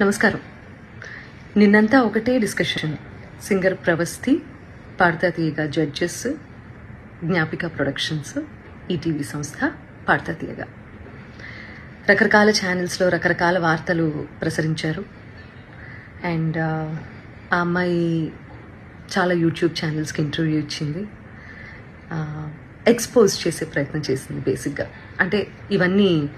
నమస్కారం. నిన్నంతా ఒకటే డిస్కషన్ సింగర్ ప్రవస్తి పాడతా జడ్జెస్ జ్ఞాపిక ప్రొడక్షన్స్ ఈటీవీ సంస్థ పాడతా రకరకాల ఛానల్స్లో రకరకాల వార్తలు ప్రసరించారు. అండ్ uh, ఆ అమ్మాయి చాలా యూట్యూబ్ ఛానల్స్కి ఇంటర్వ్యూ ఇచ్చింది. ఎక్స్పోజ్ చేసే ప్రయత్నం చేసింది బేసిక్గా అంటే ఇవన్నీ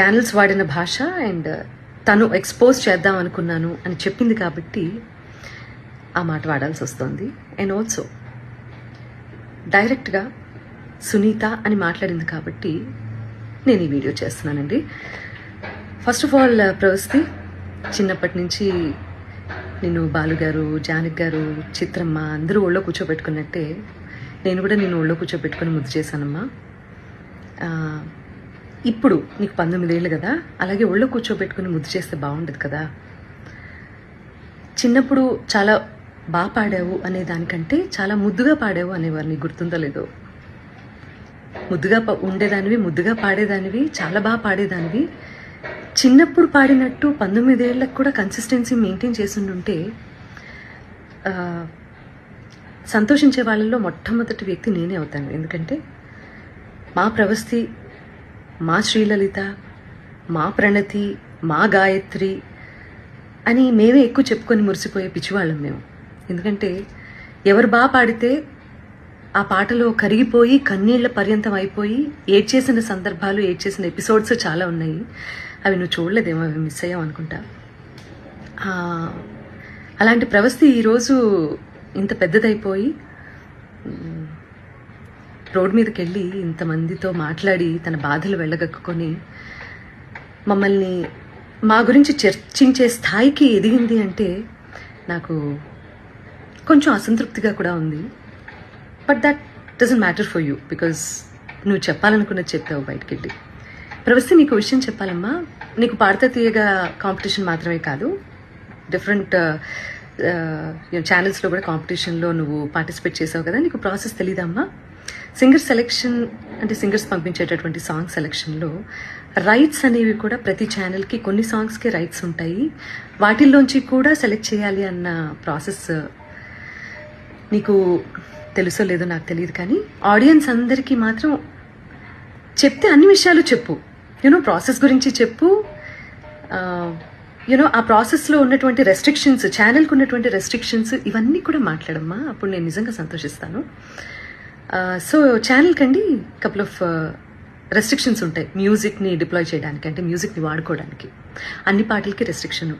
ఛానల్స్ వాడిన భాష అండ్ తను ఎక్స్పోజ్ చేద్దాం అనుకున్నాను అని చెప్పింది కాబట్టి ఆ మాట వాడాల్సి వస్తుంది. అండ్ ఆల్సో డైరెక్ట్గా సునీత అని మాట్లాడింది కాబట్టి నేను ఈ వీడియో చేస్తున్నానండి. ఫస్ట్ ఆఫ్ ఆల్ ప్రవస్తి చిన్నప్పటి నుంచి నిన్ను బాలుగారు జానక్ గారు చిత్రమ్మ అందరూ ఒళ్ళో కూర్చోబెట్టుకున్నట్టే నేను కూడా నేను ఒళ్ళో కూర్చోబెట్టుకుని ముద్దు చేశానమ్మా. Uh, ఇప్పుడు నీకు పంతొమ్మిదేళ్ళు కదా అలాగే ఒళ్ళు కూర్చోబెట్టుకుని ముద్దు చేస్తే బాగుండదు కదా. చిన్నప్పుడు చాలా బాగా పాడావు అనే దానికంటే చాలా ముద్దుగా పాడావు అనేవారు నీకు గుర్తుందో లేదో. ముద్దుగా ఉండేదానివి ముద్దుగా పాడేదానివి చాలా బాగా పాడేదానివి. చిన్నప్పుడు పాడినట్టు పంతొమ్మిదేళ్ళకు కూడా కన్సిస్టెన్సీ మెయింటైన్ చేసిండుంటే సంతోషించే వాళ్ళల్లో మొట్టమొదటి వ్యక్తి నేనే అవుతాను. ఎందుకంటే మా ప్రవస్తి మా శ్రీలలిత మా ప్రణతి మా గాయత్రి అని మేమే ఎక్కువ చెప్పుకొని మురిసిపోయే పిచ్చివాళ్ళం మేము. ఎందుకంటే ఎవరు బాగా పాడితే ఆ పాటలో కరిగిపోయి కన్నీళ్ళ పర్యంతం అయిపోయి ఏడ్చేసిన సందర్భాలు ఏడ్చేసిన ఎపిసోడ్స్ చాలా ఉన్నాయి. అవి నువ్వు చూడలేదేమో అవి మిస్ అయ్యావు అనుకుంటా. అలాంటి ప్రవస్థి ఈరోజు ఇంత పెద్దదైపోయి రోడ్ మీదకి వెళ్ళి ఇంతమందితో మాట్లాడి తన బాధలు వెళ్ళగక్కుకొని మమ్మల్ని మా గురించి చర్చించే స్థాయికి ఎదిగింది అంటే నాకు కొంచెం అసంతృప్తిగా కూడా ఉంది. But that doesn't matter for you because నువ్వు చెప్పాలనుకున్నది చెప్పావు బయటికి వెళ్ళి ప్రవస్తి నీకు విషయం చెప్పాలమ్మా. నీకు పాడతా తీయగా కాంపిటీషన్ మాత్రమే కాదు. డిఫరెంట్ ఛానల్స్లో uh, uh, కూడా కాంపిటీషన్లో నువ్వు పార్టిసిపేట్ చేసావు కదా. నీకు ప్రాసెస్ తెలీదమ్మా సింగర్ సెలెక్షన్ అంటే సింగర్స్ పంపించేటటువంటి సాంగ్ సెలెక్షన్లో రైట్స్ అనేవి కూడా ప్రతి ఛానల్కి కొన్ని సాంగ్స్కి రైట్స్ ఉంటాయి. వాటిల్లోంచి కూడా సెలెక్ట్ చేయాలి అన్న ప్రాసెస్ నీకు తెలుసో లేదో నాకు తెలియదు కానీ ఆడియన్స్ అందరికీ మాత్రం చెప్తే అన్ని విషయాలు చెప్పు. యూనో ప్రాసెస్ గురించి చెప్పు. యూనో ఆ ప్రాసెస్లో ఉన్నటువంటి రెస్ట్రిక్షన్స్ ఛానల్కి ఉన్నటువంటి రెస్ట్రిక్షన్స్ ఇవన్నీ కూడా మాట్లాడమ్మా. అప్పుడు నేను నిజంగా సంతోషిస్తాను. సో ఛానల్కి అండి కపుల్ ఆఫ్ రెస్ట్రిక్షన్స్ ఉంటాయి. మ్యూజిక్ని డిప్లాయ్ చేయడానికి అంటే మ్యూజిక్ని వాడుకోవడానికి. అన్ని పాటలకి రెస్ట్రిక్షన్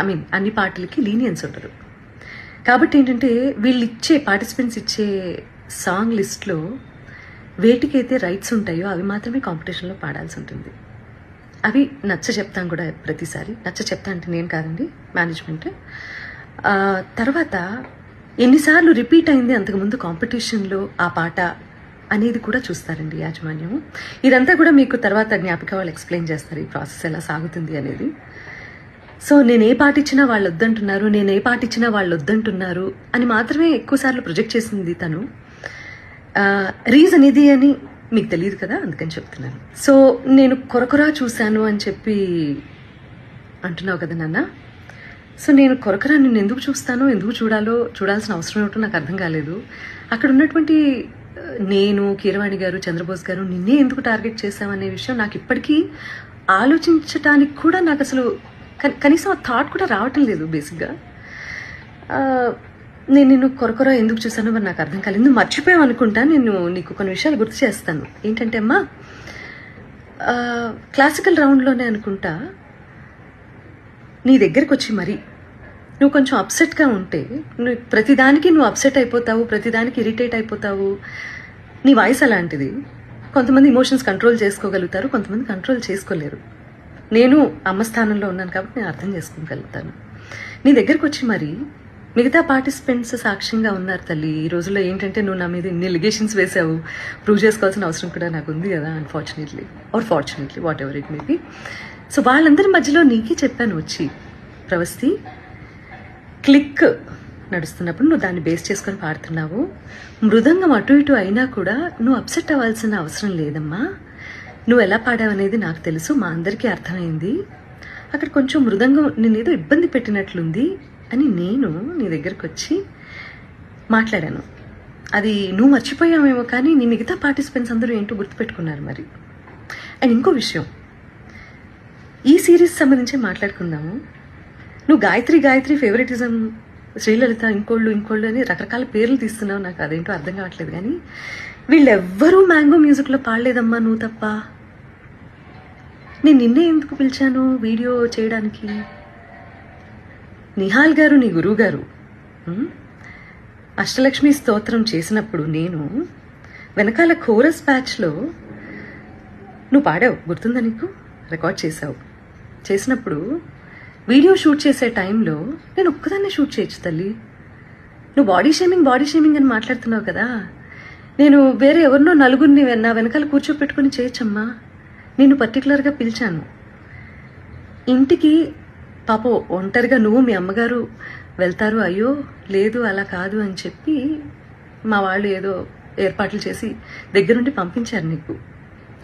ఐ మీన్ అన్ని పాటలకి లీనియన్స్ ఉండదు. కాబట్టి ఏంటంటే వీళ్ళు ఇచ్చే పార్టిసిపెంట్స్ ఇచ్చే సాంగ్ లిస్ట్లో వేటికైతే రైట్స్ ఉంటాయో అవి మాత్రమే కాంపిటీషన్లో పాడాల్సి ఉంటుంది. అవి నచ్చ చెప్తాం కూడా ప్రతిసారి. నచ్చ చెప్తా అంటే నేను కాదండి మేనేజ్మెంట్ తర్వాత ఎన్నిసార్లు రిపీట్ అయింది అంతకుముందు కాంపిటీషన్లో ఆ పాట అనేది కూడా చూస్తారండి యాజమాన్యం. ఇదంతా కూడా మీకు తర్వాత జ్ఞాపిక వాళ్ళు ఎక్స్ప్లెయిన్ చేస్తారు ఈ ప్రాసెస్ ఎలా సాగుతుంది అనేది. సో నేను ఏ పాట ఇచ్చినా వాళ్ళు వద్దంటున్నారు నేను ఏ పాట ఇచ్చినా వాళ్ళు వద్దంటున్నారు అని మాత్రమే ఎక్కువసార్లు ప్రొజెక్ట్ చేసింది తను. రీజన్ ఇది అని మీకు తెలియదు కదా అందుకని చెప్తున్నాను. సో నేను కొరకొరా చూశాను అని చెప్పి అంటున్నావు కదా నాన్న? సో నేను కొరకరా నిన్ను ఎందుకు చూస్తానో ఎందుకు చూడాలో చూడాల్సిన అవసరం ఏమిటో నాకు అర్థం కాలేదు. అక్కడ ఉన్నటువంటి నేను కీరవాణి గారు చంద్రబోస్ గారు నిన్నే ఎందుకు టార్గెట్ చేశామనే విషయం నాకు ఇప్పటికీ ఆలోచించటానికి కూడా నాకు అసలు కనీసం ఆ థాట్ కూడా రావటం లేదు బేసిక్గా. నేను నిన్ను కొరకొర ఎందుకు చూసానో మరి నాకు అర్థం కాలేదు. మర్చిపోయావు అనుకుంటా నేను నీకు కొన్ని విషయాలు గుర్తు చేస్తాను. ఏంటంటే అమ్మా క్లాసికల్ రౌండ్లోనే అనుకుంటా నీ దగ్గరికి వచ్చి మరి నువ్వు కొంచెం అప్సెట్గా ఉంటే నువ్వు ప్రతిదానికి నువ్వు అప్సెట్ అయిపోతావు ప్రతిదానికి ఇరిటేట్ అయిపోతావు. నీ వాయిస్ అలాంటిది. కొంతమంది ఇమోషన్స్ కంట్రోల్ చేసుకోగలుగుతారు కొంతమంది కంట్రోల్ చేసుకోలేరు. నేను అమ్మ స్థానంలో ఉన్నాను కాబట్టి నేను అర్థం చేసుకోగలుగుతాను. నీ దగ్గరకు వచ్చి మరి మిగతా పార్టిసిపెంట్స్ సాక్ష్యంగా ఉన్నారు తల్లి. ఈ రోజుల్లో ఏంటంటే నువ్వు నా మీద ఇన్ని లిగేషన్స్ వేసావు ప్రూవ్ చేసుకోవాల్సిన అవసరం కూడా నాకు ఉంది కదా unfortunately or fortunately whatever it may be so వాళ్ళందరి మధ్యలో నీకే చెప్పాను వచ్చి ప్రవస్తి క్లిక్ నడుస్తున్నప్పుడు నువ్వు దాన్ని బేస్ చేసుకొని పాడుతున్నావు. మృదంగం అటు ఇటు అయినా కూడా నువ్వు అప్సెట్ అవ్వాల్సిన అవసరం లేదమ్మా. నువ్వు ఎలా పాడావనేది నాకు తెలుసు మా అందరికీ అర్థమైంది. అక్కడ కొంచెం మృదంగం నేను ఏదో ఇబ్బంది పెట్టినట్లుంది అని నేను నీ దగ్గరకు వచ్చి మాట్లాడాను. అది నువ్వు మర్చిపోయావేమో కానీ నీ మిగతా పార్టిసిపెంట్స్ అందరూ ఏంటో గుర్తుపెట్టుకున్నారు మరి. అండ్ ఇంకో విషయం ఈ సిరీస్ సంబంధించి మాట్లాడుకుందాము. నువ్వు గాయత్రి గాయత్రి ఫేవరెటిజం శ్రీలలిత ఇంకోళ్ళు ఇంకోళ్ళు అని రకరకాల పేర్లు తీస్తున్నావు. నాకు అదేంటో అర్థం కావట్లేదు కానీ వీళ్ళెవ్వరూ మ్యాంగో మ్యూజిక్లో పాడలేదమ్మా నువ్వు తప్ప. నేను నిన్నే ఎందుకు పిలిచాను వీడియో చేయడానికి? నిహాల్ గారు నీ గురువు గారు అష్టలక్ష్మి స్తోత్రం చేసినప్పుడు నేను వెనకాల కోరస్ బ్యాచ్లో నువ్వు పాడావు. గుర్తుందా నీకు? రికార్డ్ చేసావు చేసినప్పుడు వీడియో షూట్ చేసే టైంలో నేను ఒక్కదాన్నే షూట్ చేయొచ్చు తల్లి. నువ్వు బాడీ షేమింగ్ బాడీ షేమింగ్ అని మాట్లాడుతున్నావు కదా. నేను వేరే ఎవరినో నలుగురిని నా వెనకాల కూర్చోపెట్టుకుని చేయొచ్చమ్మా. నేను పర్టికులర్గా పిలిచాను. ఇంటికి పాప ఒంటరిగా నువ్వు మీ అమ్మగారు వెళ్తారు అయ్యో లేదు అలా కాదు అని చెప్పి మా వాళ్ళు ఏదో ఏర్పాట్లు చేసి దగ్గరుండి పంపించారు నీకు.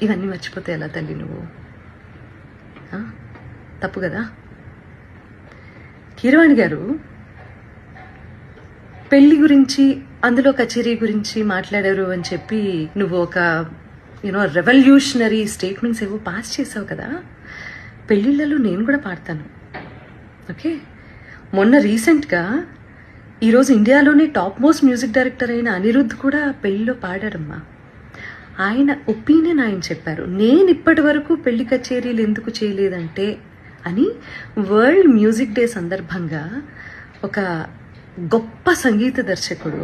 ఇవన్నీ మర్చిపోతే ఎలా తల్లి నువ్వు? తప్పు కదా? కీరవాణి గారు పెళ్ళి గురించి అందులో కచేరీ గురించి మాట్లాడారు అని చెప్పి నువ్వు ఒక యూనో రెవల్యూషనరీ స్టేట్మెంట్స్ ఏవో పాస్ చేసావు కదా. పెళ్ళిళ్ళలో నేను కూడా పాడతాను. ఓకే? మొన్న రీసెంట్గా ఈరోజు ఇండియాలోనే టాప్ మోస్ట్ మ్యూజిక్ డైరెక్టర్ అయిన అనిరుద్ధ్ కూడా పెళ్ళిలో పాడారమ్మా ఆయన ఒపీనియన్ ఆయన చెప్పారు. నేను ఇప్పటి వరకు పెళ్ళి కచేరీలు ఎందుకు చేయలేదంటే అని వరల్డ్ మ్యూజిక్ డే సందర్భంగా ఒక గొప్ప సంగీత దర్శకుడు